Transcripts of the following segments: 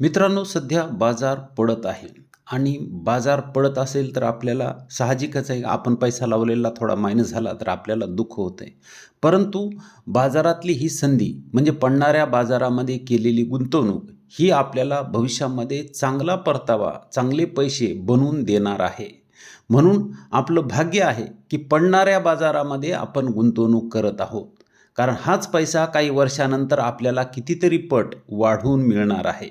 मित्रांनो सध्या बाजार पडत आहे. आणि बाजार पडत असेल तर आपल्याला साहजिकच आहे आपण पैसा लावलेला थोडा मायनस झाला तर आपल्याला दुःख होतं आहे परंतु बाजारातली ही संधी म्हणजे पडणाऱ्या बाजारामध्ये केलेली गुंतवणूक ही आपल्याला भविष्यामध्ये चांगला परतावा चांगले पैसे बनवून देणार आहे. म्हणून आपलं भाग्य आहे की पडणाऱ्या बाजारामध्ये आपण गुंतवणूक करत आहोत. कारण हाच पैसा काही वर्षानंतर आपल्याला कितीतरी पट वाढवून मिळणार आहे.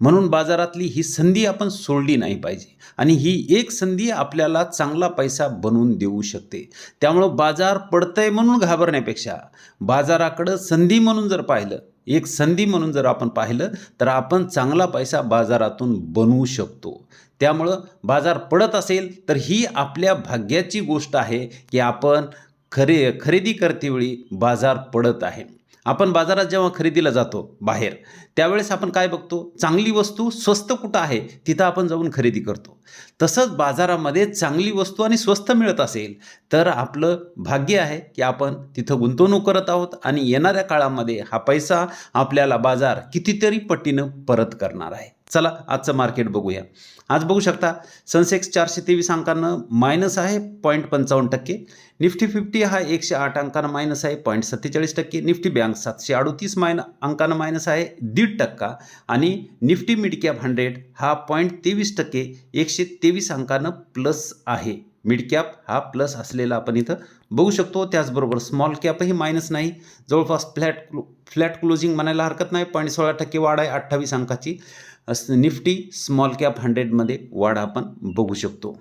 म्हणून बाजारातली ही संधी आपण सोडली नाही पाहिजे आणि ही एक संधी आपल्याला चांगला पैसा बनवून देऊ शकते. त्यामुळं बाजार पडतंय म्हणून घाबरण्यापेक्षा बाजाराकडं संधी म्हणून जर पाहिलं एक संधी म्हणून जर आपण पाहिलं तर आपण चांगला पैसा बाजारातून बनवू शकतो. त्यामुळं बाजार पडत असेल तर ही आपल्या भाग्याची गोष्ट आहे की आपण खरे खरेदी करतेवेळी बाजार पडत आहे. आपण बाजारात जेव्हा खरेदीला जातो बाहेर त्यावेळेस आपण काय बघतो? चांगली वस्तू स्वस्त कुठं आहे तिथं आपण जाऊन खरेदी करतो. तसंच बाजारामध्ये चांगली वस्तू आणि स्वस्त मिळत असेल तर आपलं भाग्य आहे की आपण तिथं गुंतवणूक करत आहोत आणि येणाऱ्या काळामध्ये हा पैसा आपल्याला बाजार कितीतरी पटीनं परत करणार आहे. चला आजचं मार्केट बघूया. आज बघू शकता सनसेक्स चारशे तेवीस अंकानं मायनस आहे पॉईंट पंचावन्न टक्के. निफ्टी फिफ्टी हा एकशे आठ अंकानं मायनस आहे. पॉईंट सत्तेचाळीस टक्के. निफ्टी बँक सातशे अडतीस मायन अंकानं मायनस आहे. दीड टक्का. आणि निफ्टी मिड कॅप हंड्रेड हा पॉईंट तेवीस टक्के. एकशे तेवीस अंकानं प्लस आहे. मिड कॅप हा प्लस असलेला आपण इथं बघू शकतो. त्याचबरोबर स्मॉल कॅपही मायनस नाही. जवळपास फ्लॅट फ्लॅट क्लोजिंग म्हणायला हरकत नाही. पॉईंट सोळा टक्के वाढ आहे. अठ्ठावीस अंकाची. निफ्टी स्मॉल कॅप हंड्रेडमध्ये वाढ आपण बघू शकतो.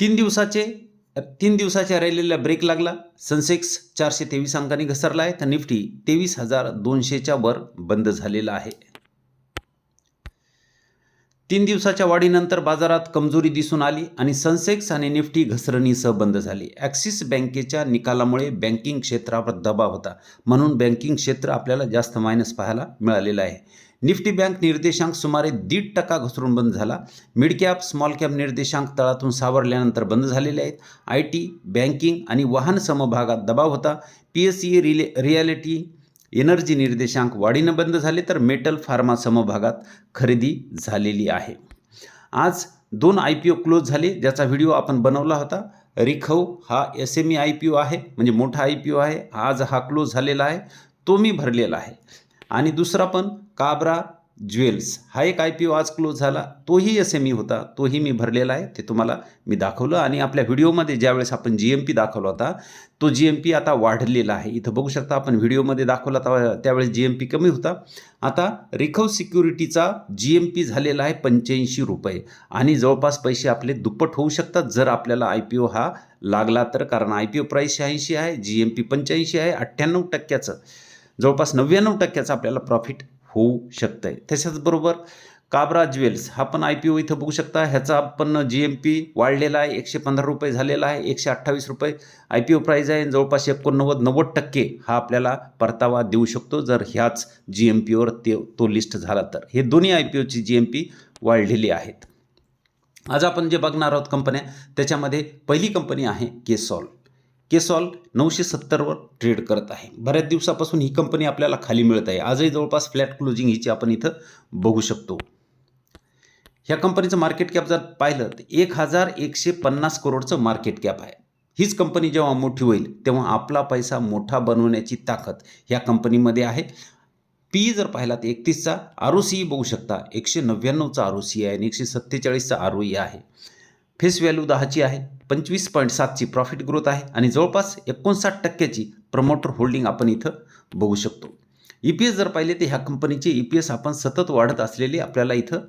तीन दिवसाचे तीन दिवसाच्या राहिलेला ब्रेक लागला. सनसेक्स चारशे तेवीस अंकांनी घसरला आहे. तर निफ्टी तेवीस हजार दोनशेच्या वर बंद झालेला आहे. तीन दिवसाच्या वाढीनंतर बाजारात कमजोरी दिसून आली आणि सनसेक्स आणि निफ्टी घसरणीसह बंद झाली. ॲक्सिस बँकेच्या निकालामुळे बँकिंग क्षेत्रावर दबाव होता. म्हणून बँकिंग क्षेत्र आपल्याला जास्त मायनस पाहायला मिळालेलं आहे. निफ्टी बँक निर्देशांक सुमारे दीड टक्का घसरून बंद झाला. मिड कॅप स्मॉल कॅप निर्देशांक तळातून सावरल्यानंतर बंद झालेले आहेत. आय टी बँकिंग आणि वाहन समभागात दबाव होता. पी एस ई रिले रिॲलिटी एनर्जी निर्देशांक वाढीनं बंद झाले तर मेटल फार्मा समभागात खरेदी झालेली आहे. आज दोन आय पी ओ क्लोज झाले ज्याचा व्हिडिओ आपण बनवला होता. रिखव हा S M E I P O आहे म्हणजे मोठा आय पी ओ आहे. आज हा क्लोज झालेला आहे. तो मी भरलेला आहे. आणि दुसरा पण काब्रा ज्वेल्स. हा एक आय पी ओ आज क्लोज झाला. तोही एस एम ई होता. तोही मी भरलेला आहे. ते तुम्हाला मी दाखवलं. आणि आपल्या व्हिडिओमध्ये ज्यावेळेस आपण जी एम पी दाखवला होता तो जी एम पी आता वाढलेला आहे. इथं बघू शकता आपण व्हिडिओमध्ये दाखवला तेव्हा त्यावेळेस जी एम पी कमी होता. आता रिखव सिक्युरिटीचा जी एम पी झालेला आहे पंच्याऐंशी रुपये. आणि जवळपास पैसे आपले दुप्पट होऊ शकतात जर आपल्याला आय पी ओ हा लागला तर. कारण आय पी ओ प्राईस शहाऐंशी आहे जी एम पी पंच्याऐंशी आहे अठ्ठ्याण्णव टक्क्याचं. जवळपास नव्याण्णव टक्क्याचा आपल्याला प्रॉफिट होऊ शकतं आहे त्याच्याचबरोबर काब्रा ज्वेल्स हा पण आय पी ओ इथं बघू शकता. ह्याचा पण जी एम पी वाढलेला आहे. एकशे पंधरा रुपये झालेला आहे. एकशे अठ्ठावीस रुपये आय पी ओ प्राईज आहे. जवळपास एकोणनव्वद नव्वद टक्के हा आपल्याला परतावा देऊ शकतो. जर ह्याच जी एम पीवर ते तो लिस्ट झाला तर. हे दोन्ही आय पी ओची जी एम पी वाढलेली आहेत. आज आपण जे बघणार आहोत कंपन्या त्याच्यामध्ये पहिली कंपनी आहे केसॉल. केसॉल नऊशे सत्तरवर ट्रेड करत आहे. बऱ्याच दिवसापासून ही कंपनी आपल्याला खाली मिळत आहे. आजही जवळपास फ्लॅट क्लोजिंग हिची आपण इथं बघू शकतो. ह्या कंपनीचं मार्केट कॅप जर पाहिलं तर एक हजार एकशे पन्नास करोडचं मार्केट कॅप आहे. हीच कंपनी जेव्हा मोठी होईल तेव्हा आपला पैसा मोठा बनवण्याची ताकद ह्या कंपनीमध्ये आहे. पी जर पाहिला तर एकतीसचा आर ओ सी बघू शकता. एकशे नव्याण्णवचा आर ओ सी आहे आणि एकशे सत्तेचाळीसचा आर ओ ई आहे. फेस व्हॅल्यू दहाची आहे पंचवीस पॉईंट सातची प्रॉफिट ग्रोथ आहे आणि जवळपास एकोणसाठ टक्क्याची प्रमोटर होल्डिंग आपण इथं बघू शकतो. ई पी एस जर पाहिले तर ह्या कंपनीचे ई पी एस आपण सतत वाढत असलेले आपल्याला इथं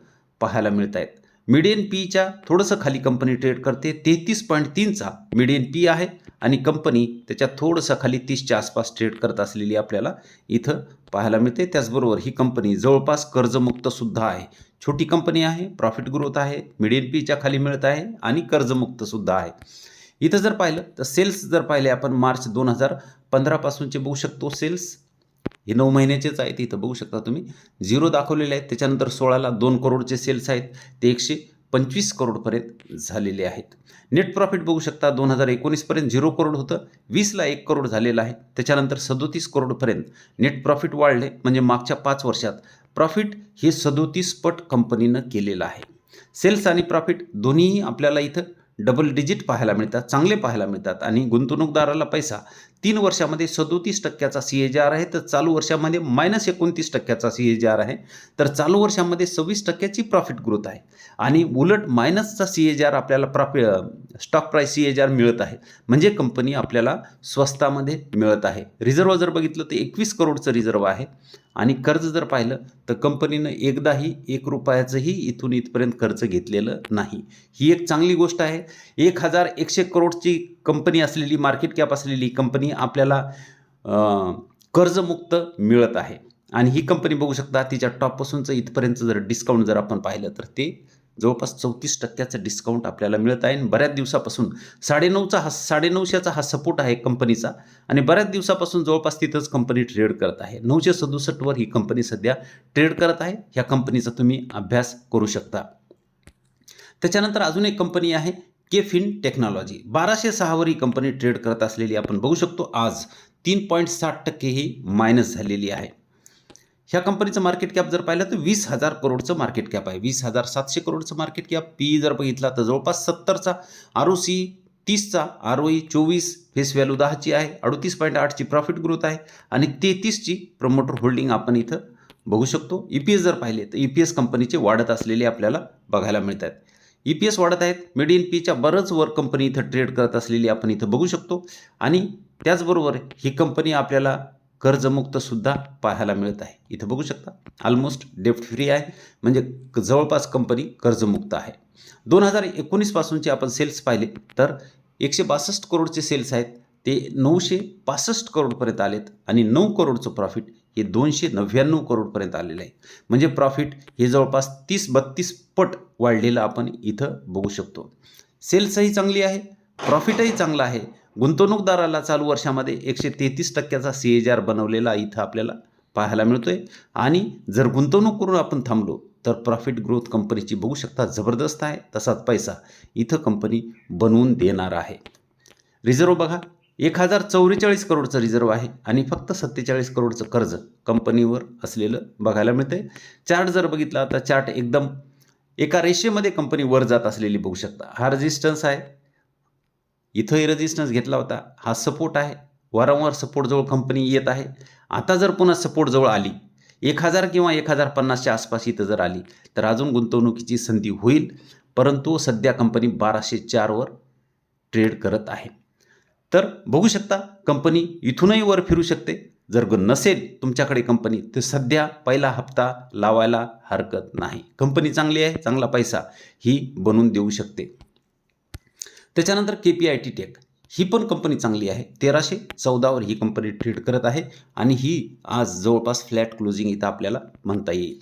पाहायला मिळत आहेत मिडियन पीच्या थोडंसं खाली कंपनी ट्रेड करते. तेहतीस पॉईंट तीनचा मिडियन पी आहे आणि कंपनी त्याच्या थोडंसं खाली तीसच्या आसपास ट्रेड करत असलेली आपल्याला इथं पाहायला मिळते. त्याचबरोबर ही कंपनी जवळपास कर्जमुक्तसुद्धा आहे. छोटी कंपनी आहे प्रॉफिट ग्रोथ आहे मिडियन पीच्या खाली मिळत आहे आणि कर्जमुक्तसुद्धा आहे. इथं जर पाहिलं तर सेल्स जर पाहिले आपण मार्च दोन हजार पंधरापासूनचे बघू शकतो. सेल्स हे नऊ महिन्याचेच आहेत इथं बघू शकता तुम्ही. झिरो दाखवलेले आहेत त्याच्यानंतर सोळाला दोन करोडचे सेल्स आहेत ते एकशे पंचवीस करोडपर्यंत झालेले आहेत. नेट प्रॉफिट बघू शकता दोन हजार एकोणीसपर्यंत झिरो करोड होतं वीसला एक करोड झालेलं आहे त्याच्यानंतर सदोतीस करोडपर्यंत नेट प्रॉफिट वाढले म्हणजे मागच्या पाच वर्षात प्रॉफिट हे सदोतीस पट कंपनीनं केलेलं आहे. सेल्स आणि प्रॉफिट दोन्हीही आपल्याला इथं डबल डिजिट पाहायला मिळतात चांगले पाहायला मिळतात आणि गुंतवणूकदाराला पैसा तीन वर्षामध्ये सदोतीस टक्क्याचा सी ए जी आर आहे तर चालू वर्षामध्ये मायनस एकोणतीस टक्क्याचा सी ए जी आर आहे. तर चालू वर्षामध्ये सव्वीस टक्क्याची प्रॉफिट ग्रोथ आहे. आणि उलट मायनसचा सी ए जी आर आपल्याला profit stock price C A G R मिळत आहे. म्हणजे कंपनी आपल्याला स्वस्तामध्ये मिळत आहे. रिझर्व जर बघितलं तर एकवीस करोडचं रिझर्व आहे. आणि कर्ज जर पाहिलं तर कंपनीनं एकदाही एक रुपयाचंही इथून इथपर्यंत कर्ज घेतलेलं नाही. ही एक चांगली गोष्ट आहे. एक हजार एकशे करोडची कंपनी असलेली मार्केट कॅप असलेली कंपनी आपल्याला कर्जमुक्त मिळत आहे. आणि ही कंपनी बघू शकता तिच्या टॉपपासूनचं इथपर्यंत जर डिस्काउंट जर आपण पाहिलं तर ते जवळपास चौतीस टक्क्याचं डिस्काउंट आपल्याला मिळत आहे. आणि बऱ्याच दिवसापासून साडेनऊचा हा साडेनऊशेचा हा सपोर्ट आहे कंपनीचा आणि बऱ्याच दिवसापासून जवळपास तिथंच कंपनी ट्रेड करत आहे. नऊशे सदुसष्टवर ही कंपनी सध्या ट्रेड करत आहे. ह्या कंपनीचा तुम्ही अभ्यास करू शकता. त्याच्यानंतर अजून एक कंपनी आहे केफिन टेक्नॉलॉजी. बाराशे सहावर ही कंपनी ट्रेड करत असलेली आपण बघू शकतो आज तीन पॉईंट साठ टक्के ही मायनस झालेली आहे. ह्या कंपनीचं मार्केट कॅप जर पाहिलं तर वीस हजार करोडचं मार्केट कॅप आहे. वीस हजार सातशे करोडचं मार्केट कॅप पी जर बघितला तर जवळपास सत्तरचा आर ओ सी तीसचा आर ओ ई चोवीस फेस व्हॅल्यू दहाची आहे अडतीस पॉईंट आठची प्रॉफिट ग्रोथ आहे आणि तेहतीसची प्रमोटर होल्डिंग आपण इथं बघू शकतो. ई पी एस जर पाहिले तर ई पी एस कंपनीचे वाढत असलेले आपल्याला बघायला मिळत आहेत ई पी एस वाढत आहेत. मेड इन पीच्या बरंच वर कंपनी इथं ट्रेड करत असलेली आपण इथं बघू शकतो. आणि त्याचबरोबर ही कंपनी आपल्याला कर्जमुक्तसुद्धा पाहायला मिळत आहे. इथं बघू शकता ऑलमोस्ट डेप्ट फ्री आहे. म्हणजे जवळपास कंपनी कर्जमुक्त आहे. दोन हजार एकोणीसपासूनचे आपण सेल्स पाहिले तर एकशे बासष्ट करोडचे सेल्स आहेत. ते नऊशे पासष्ट करोडपर्यंत आलेत आणि नऊ करोडचं प्रॉफिट हे दोनशे नव्याण्णव करोडपर्यंत आलेलं आहे. म्हणजे प्रॉफिट हे जवळपास तीस बत्तीस पट वाढलेलं आपण इथं बघू शकतो. सेल्सही चांगली आहे प्रॉफिटही चांगलं आहे. गुंतवणूकदाराला चालू वर्षामध्ये एकशे तेहतीस टक्क्याचा सी एच आर बनवलेला इथं आपल्याला पाहायला मिळतो आहे आणि जर गुंतवणूक करून आपण थांबलो तर प्रॉफिट ग्रोथ कंपनीची बघू शकता जबरदस्त आहे. तसाच पैसा इथं कंपनी बनवून देणार आहे. रिझर्व बघा एक हजार चौवेचाळीस करोडचं रिझर्व आहे आणि फक्त सत्तेचाळीस करोडचं कर्ज कंपनीवर असलेलं बघायला मिळतंय. चार्ट जर बघितला तर चार्ट एकदम एका रेषेमध्ये कंपनी वर जात असलेली बघू शकता. हा रेजिस्टन्स आहे. इथंही रेजिस्टन्स घेतला होता. हा सपोर्ट आहे. वारंवार सपोर्टजवळ कंपनी येत आहे. आता जर पुन्हा सपोर्टजवळ आली एक हजार किंवा एक हजार पन्नासच्या आसपास इथं जर आली तर अजून गुंतवणुकीची संधी होईल. परंतु सध्या कंपनी बाराशे चारवर ट्रेड करत आहे. तर बघू शकता कंपनी इथूनही वर फिरू शकते. जर नसेल तुमच्याकडे कंपनी तर सध्या पहिला हप्ता लावायला हरकत नाही. कंपनी चांगली आहे चांगला पैसा ही बनवून देऊ शकते. त्याच्यानंतर K P I T tech ही पण कंपनी चांगली आहे. तेराशे चौदावर ही कंपनी ट्रेड करत आहे आणि ही आज जवळपास फ्लॅट क्लोजिंग इथं आपल्याला म्हणता येईल.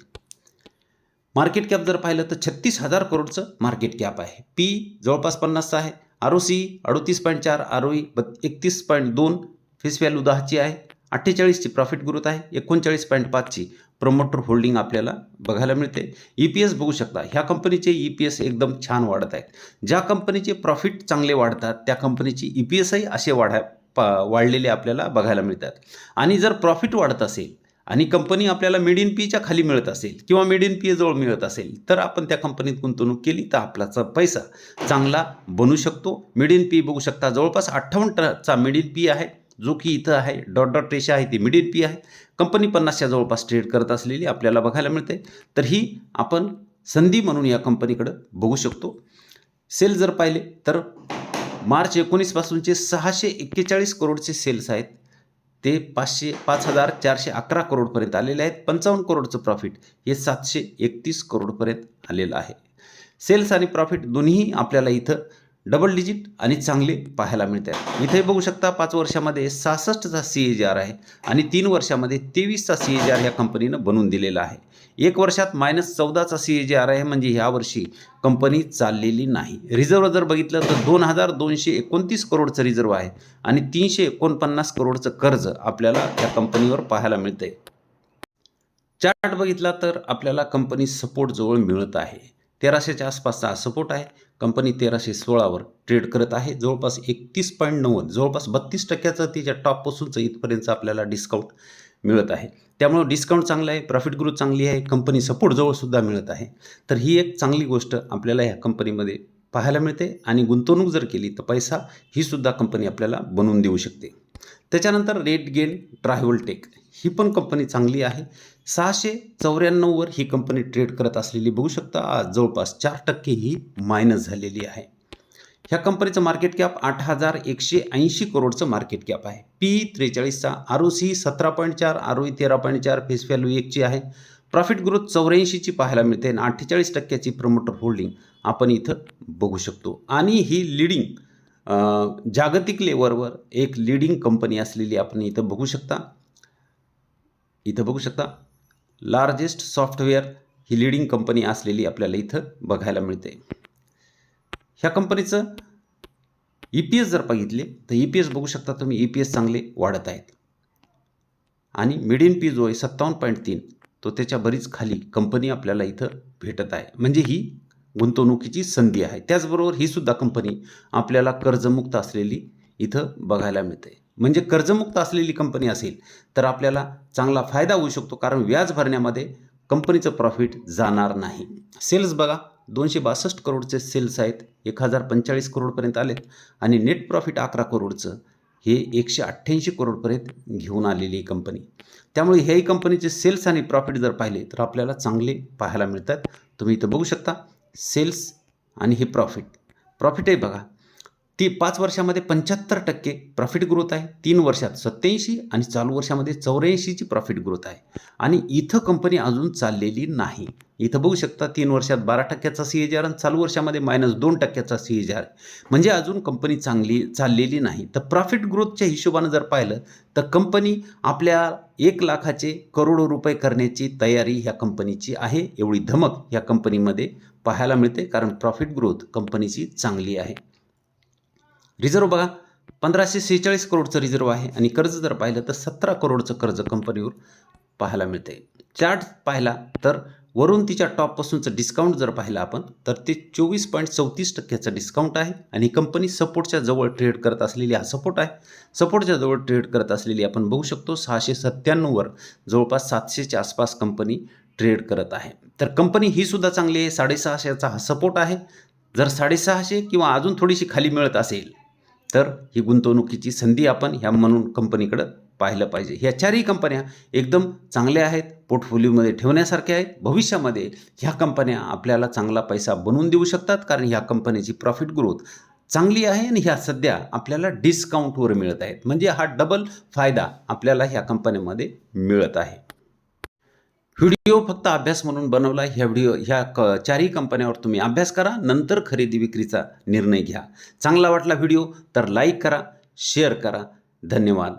मार्केट कॅप जर पाहिलं तर छत्तीस हजार करोडचं मार्केट कॅप आहे. पी जवळपास पन्नासचं आहे. आर ओ सी अडतीस पॉईंट चार आर ओ ई एकतीस पॉईंट दोन फेस व्हॅल्यू दहाची आहे अठ्ठेचाळीसची प्रॉफिट ग्रोथ आहे एकोणचाळीस पॉईंट पाचची प्रमोटर होल्डिंग आपल्याला बघायला मिळते. ई पी एस बघू शकता ह्या कंपनीचे ई पी एस एकदम छान वाढत आहेत. ज्या कंपनीचे प्रॉफिट चांगले वाढतात त्या कंपनीची ई पी एसही असे वाढा पा वाढलेले आपल्याला बघायला मिळतात. आणि जर प्रॉफिट वाढत असेल आणि कंपनी आपल्याला मिड इन पीच्या खाली मिळत असेल किंवा मिड इन पी जवळ मिळत असेल तर आपण त्या कंपनीत गुंतवणूक केली तर आपलाचा पैसा चांगला बनू शकतो. मिड इन पी बघू शकता जवळपास अठ्ठावन्न चा मिड इन पी आहे. जो की इथं आहे डॉट डॉट रेषा आहे ती मिड इन पी आहे. कंपनी पन्नासच्या जवळपास ट्रेड करत असलेली आपल्याला बघायला मिळते. तर ही आपण संधी म्हणून या कंपनीकडं बघू शकतो. सेल जर पाहिले तर मार्च एकोणीसपासूनचे सहाशे एक्केचाळीस करोडचे सेल्स आहेत. ते पाचशे पाच हजार चारशे अकरा करोडपर्यंत आलेले आहेत. पंचावन्न करोडचं प्रॉफिट हे सातशे एकतीस करोडपर्यंत आलेलं आहे. सेल्स आणि प्रॉफिट दोन्ही आपल्याला इथं डबल डिजिट आणि चांगले पाहायला मिळतात. इथे बघू शकता पाच वर्षामध्ये सहासष्टचा सी ए जी आर आहे आणि तीन वर्षामध्ये तेवीसचा सी ए जी आर ह्या कंपनीनं बनवून दिलेला आहे. एक वर्षात मायनस चौदाचा सी ए जी आर आहे म्हणजे ह्या वर्षी कंपनी चाललेली नाही. रिझर्व जर बघितलं तर दोन हजार दोनशे एकोणतीस करोडचं रिझर्व आहे आणि तीनशे एकोणपन्नास करोडचं कर्ज आपल्याला त्या कंपनीवर पाहायला मिळतंय. चार्ट बघितला तर आपल्याला कंपनी सपोर्ट जवळ मिळत आहे. तेराशेच्या आसपासचा सपोर्ट आहे. कंपनी तेराशे सोळावर ट्रेड करत आहे. जवळपास एकतीस पॉईंट नव्वद जवळपास बत्तीस टक्क्याचं तिच्या टॉपपासूनचं इथपर्यंत आपल्याला डिस्काउंट मिळत आहे. त्यामुळं डिस्काउंट चांगलं आहे प्रॉफिट ग्रोथ चांगली आहे कंपनी सपोर्ट जवळसुद्धा मिळत आहे. तर ही एक चांगली गोष्ट आपल्याला ह्या कंपनीमध्ये पाहायला मिळते आणि गुंतवणूक जर केली तर पैसा ही सुद्धा कंपनी आपल्याला बनवून देऊ शकते. त्याच्यानंतर रेड गेन ट्रायव्हल टेक. ही पण कंपनी चांगली आहे. सहाशे चौऱ्याण्णववर ही कंपनी ट्रेड करत असलेली बघू शकता आज जवळपास चार टक्के ही मायनस झालेली आहे. ह्या कंपनीचं मार्केट कॅप आठ हजार एकशे ऐंशी करोडचं मार्केट कॅप आहे. पी त्रेचाळीसचा आर ओ सी सतरा पॉईंट चार आर ओ तेरा पॉईंट चार फेस व्हॅल्यू एकची आहे. प्रॉफिट ग्रोथ चौऱ्याऐंशीची पाहायला मिळते आणि अठ्ठेचाळीस टक्क्याची प्रमोटर होल्डिंग आपण इथं बघू शकतो. आणि ही लिडिंग जागतिक लेवलवर एक लिडिंग कंपनी असलेली आपण इथं बघू शकता. इथं बघू शकता. लार्जेस्ट सॉफ्टवेअर ही लिडिंग कंपनी असलेली आपल्याला इथं बघायला मिळते. ह्या कंपनीचं ई पी एस जर बघितले तर ई पी एस बघू शकता तुम्ही. ई पी एस चांगले वाढत आहेत. आणि मिडियन पी जो आहे सत्तावन्न पॉईंट तीन तो त्याच्या बरीच खाली कंपनी आपल्याला इथं भेटत आहे. म्हणजे ही गुंतवणुकीची संधी आहे. त्याचबरोबर ही सुद्धा कंपनी आपल्याला कर्जमुक्त असलेली इथं बघायला मिळते. म्हणजे कर्जमुक्त असलेली कंपनी असेल तर आपल्याला चांगला फायदा होऊ शकतो कारण व्याज भरण्यामध्ये कंपनीचं प्रॉफिट जाणार नाही. सेल्स बघा दोनशे बासष्ट करोडचे सेल्स आहेत एक हजार पंचेचाळीस करोडपर्यंत आलेत आणि नेट प्रॉफिट अकरा करोडचं हे एकशे अठ्ठ्याऐंशी करोडपर्यंत घेऊन आलेली ही कंपनी त्यामुळे ह्याही कंपनीचे सेल्स आणि प्रॉफिट जर पाहिले तर आपल्याला चांगले पाहायला मिळतात. तुम्ही इथं बघू शकता. सेल्स आणि हे प्रॉफिट. प्रॉफिट आहे बघा. ती पाच वर्षामध्ये पंच्याहत्तर टक्के प्रॉफिट ग्रोथ आहे. तीन वर्षात सत्याऐंशी आणि चालू वर्षामध्ये चौऱ्याऐंशीची प्रॉफिट ग्रोथ आहे. आणि इथं कंपनी अजून चाललेली नाही. इथं बघू शकता तीन वर्षात बारा टक्क्याचा सी एच आर आणि चालू वर्षामध्ये मायनस दोन टक्क्याचा सी एच आर म्हणजे अजून कंपनी चांगली चाललेली नाही. तर प्रॉफिट ग्रोथच्या हिशोबानं जर पाहिलं तर कंपनी आपल्या एक लाखाचे करोडो रुपये करण्याची तयारी ह्या कंपनीची आहे. एवढी धमक ह्या कंपनीमध्ये पाहायला मिळते कारण प्रॉफिट ग्रोथ कंपनीची चांगली आहे. रिझर्व बघा पंधराशे सेहेचाळीस करोडचं रिझर्व आहे आणि कर्ज जर पाहिलं तर सतरा करोडचं कर्ज कंपनीवर पाहायला मिळते चार्ट पाहिला तर वरून तिच्या टॉपपासूनचं डिस्काउंट जर पाहिलं आपण तर ते चोवीस पॉईंट चौतीस टक्क्याचं डिस्काउंट आहे आणि कंपनी सपोर्टच्या जवळ ट्रेड करत असलेली हा सपोर्ट आहे. सपोर्टच्या जवळ ट्रेड करत असलेली आपण बघू शकतो सहाशे सत्त्याण्णववर जवळपास सातशेच्या आसपास कंपनी ट्रेड करत आहे. तर कंपनी ही सुद्धा चांगली आहे साडेसहाशेचा हा सपोर्ट आहे. जर साडेसहाशे किंवा अजून थोडीशी खाली मिळत असेल तर ही गुंतवणुकीची संधी आपण ह्या म्हणून कंपनीकडं पाहिलं पाहिजे. ह्या चारही कंपन्या एकदम चांगल्या आहेत पोर्टफोलिओमध्ये ठेवण्यासारख्या आहेत. भविष्यामध्ये ह्या कंपन्या आपल्याला चांगला पैसा बनवून देऊ शकतात कारण ह्या कंपनीची प्रॉफिट ग्रोथ चांगली आहे आणि ह्या सध्या आपल्याला डिस्काउंटवर मिळत आहेत. म्हणजे हा डबल फायदा आपल्याला ह्या कंपन्यामध्ये मिळत आहे. व्हिडिओ फक्त अभ्यास म्हणून बनवला ह्या व्हिडिओ ह्या क चारही कंपन्यावर तुम्ही अभ्यास करा नंतर खरेदी विक्रीचा निर्णय घ्या. चांगला वाटला व्हिडिओ तर लाईक करा शेअर करा. धन्यवाद.